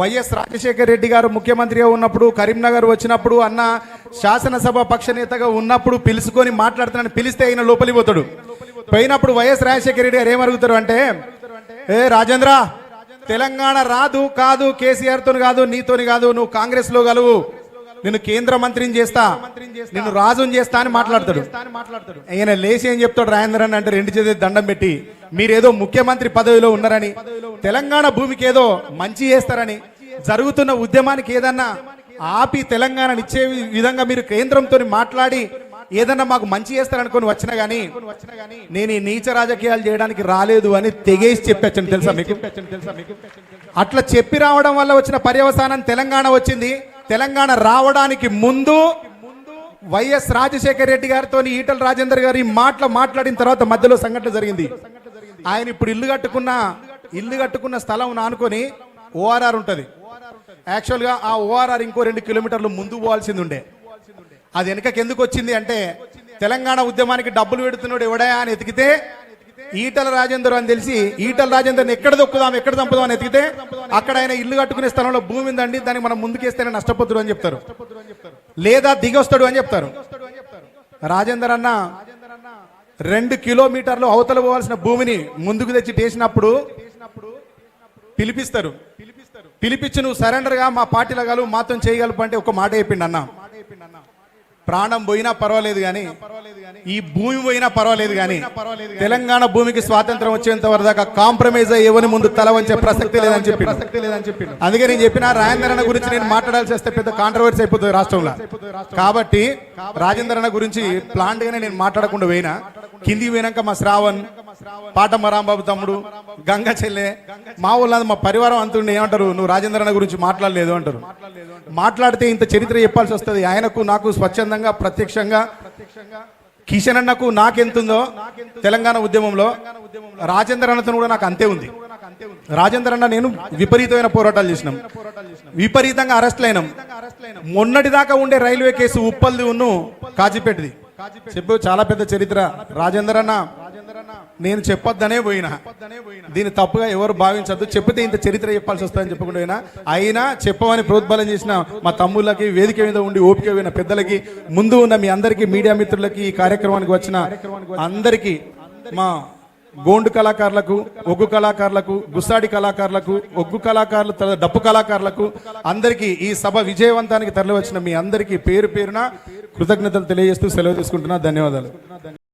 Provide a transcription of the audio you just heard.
YS Rajasekhara Reddy గారు ముఖ్యమంత్రిగా ఉన్నప్పుడు కరీంనగర్ వచ్చినప్పుడు అన్న శాసనసభ పక్ష నేతగా ఉన్నప్పుడు పిలుచుకొని మాట్లాడుతున్నాను. పిలిస్తే ఆయన లోపలికి పోతాడు. పోయినప్పుడు వైఎస్ రాజశేఖర రెడ్డి గారు ఏమరుగుతారు అంటే ఏ రాజేంద్ర తెలంగాణ రాదు కాదు కేసీఆర్తో కాదు నీతోని కాదు నువ్వు కాంగ్రెస్లో గలవు నేను కేంద్ర మంత్రిని చేస్తా నేను రాజుని చేస్తా అని మాట్లాడతాడు. ఆయన లేచి ఏం చెప్తాడు? రాజేంద్ర అని అంటే రెండు చేతి దండం పెట్టి మీరేదో ముఖ్యమంత్రి పదవిలో ఉన్నారని తెలంగాణ భూమికి ఏదో మంచి చేస్తారని జరుగుతున్న ఉద్యమానికి ఏదన్నా ఆపి తెలంగాణని ఇచ్చే విధంగా మీరు కేంద్రంతో మాట్లాడి ఏదన్నా మాకు మంచి చేస్తారనుకొని వచ్చినా గానీ నేను ఈ నీచ రాజకీయాలు చేయడానికి రాలేదు అని తెగేసి చెప్పొచ్చాను తెలుసా మీకు? అట్లా చెప్పి రావడం వల్ల వచ్చిన పర్యవసానం తెలంగాణ వచ్చింది. తెలంగాణ రావడానికి ముందు వైఎస్ రాజశేఖర రెడ్డి గారితో ఈటల రాజేందర్ గారి మాటలు మాట్లాడిన తర్వాత మధ్యలో సంఘటన జరిగింది. ఆయన ఇప్పుడు ఇల్లు కట్టుకున్న ఇల్లు కట్టుకున్న స్థలం ఆనుకొని ఓఆర్ఆర్ ఉంటుంది. యాక్చువల్గా ఆ ఓఆర్ఆర్ ఇంకో రెండు కిలోమీటర్లు ముందు పోవాల్సింది ఉండే. అది వెనకకి ఎందుకు వచ్చింది అంటే తెలంగాణ ఉద్యమానికి డబ్బులు పెడుతున్నాడు ఎవడయా అని ఎతికితే ఈటల రాజేందర్ అని తెలిసి ఈటల రాజేందర్ని ఎక్కడ దొక్కుదాం ఎక్కడ చంపుదాం అని ఎతికితే అక్కడ ఆయన ఇల్లు కట్టుకునే స్థలంలో భూమి ఉందండి దాన్ని మనం ముందుకేస్తేనే నష్టపోతుడు అని చెప్తారు. లేదా దిగొస్తాడు అని చెప్తారు. రాజేందర్ అన్న రెండు కిలోమీటర్లు అవతల పోవాల్సిన భూమిని ముందుకు తెచ్చి చేసినప్పుడు పిలిపిస్తారు. పిలిపించి నువ్వు సరెండర్గా మా పార్టీలో గలవు మాత్రం చేయగలపు అంటే ఒక మాట చెప్పిండు అన్న. ప్రాణం పోయినా పర్వాలేదు కానీ ఈ భూమి పోయినా పర్వాలేదు కానీ తెలంగాణ భూమికి స్వాతంత్రం వచ్చేంత వరకు దాకా కాంప్రమైజ్ అయ్యేవని ఎవరి ముందు తల వంచే ప్రసక్తి లేదని చెప్పి ప్రసక్తి లేదని చెప్పి అందుకే నేను చెప్పిన రాజేంద్రన గురించి నేను మాట్లాడాల్సి వస్తే పెద్ద కాంట్రవర్సీ అయిపోతుంది రాష్ట్రంలో. కాబట్టి రాజేంద్రన గురించి ప్లాంట్ గానే నేను మాట్లాడకుండా పోయినా. కింది పోయినాక మా శ్రావణ్ పాట రాంబాబు తమ్ముడు గంగ చెల్లె మా ఊళ్ళో మా పరివారం అంతుండే ఏమంటారు? నువ్వు రాజేంద్ర అన్న గురించి మాట్లాడలేదు అంటారు. మాట్లాడితే ఇంత చరిత్ర చెప్పాల్సి వస్తుంది. ఆయనకు నాకు స్వచ్ఛందంగా ప్రత్యక్షంగా కిషన్ అన్నకు నాకెంతుందో తెలంగాణ ఉద్యమంలో రాజేంద్ర అన్నతో కూడా నాకు అంతే ఉంది. రాజేంద్ర అన్న నేను విపరీతమైన పోరాటాలు చేసినాం. విపరీతంగా అరెస్ట్లు అయినాం. మొన్నటి దాకా ఉండే రైల్వే కేసు ఉప్పల్ది ఉన్ను కాజీపేటది. చెప్పు చాలా పెద్ద చరిత్ర. రాజేంద్ర అన్న నేను చెప్పొద్దనే పోయినా. దీన్ని తప్పుగా ఎవరు భావించద్దు. చెప్పితే ఇంత చరిత్ర చెప్పాల్సి వస్తుందని చెప్పకుండా పోయినా. అయినా చెప్పమని ప్రోద్బలం చేసిన మా తమ్ముళ్ళకి వేదిక మీద ఉండి ఓపిక పోయిన పెద్దలకి ముందు ఉన్న మీ అందరికీ మీడియా మిత్రులకి ఈ కార్యక్రమానికి వచ్చిన అందరికీ మా గోండు కళాకారులకు ఒగ్గు కళాకారులకు గుస్సాడి కళాకారులకు ఒగ్గు కళాకారులు డప్పు కళాకారులకు అందరికీ ఈ సభ విజయవంతానికి తరలివచ్చిన మీ అందరికీ పేరు పేరున కృతజ్ఞతలు తెలియజేస్తూ సెలవు తీసుకుంటున్నా. ధన్యవాదాలు.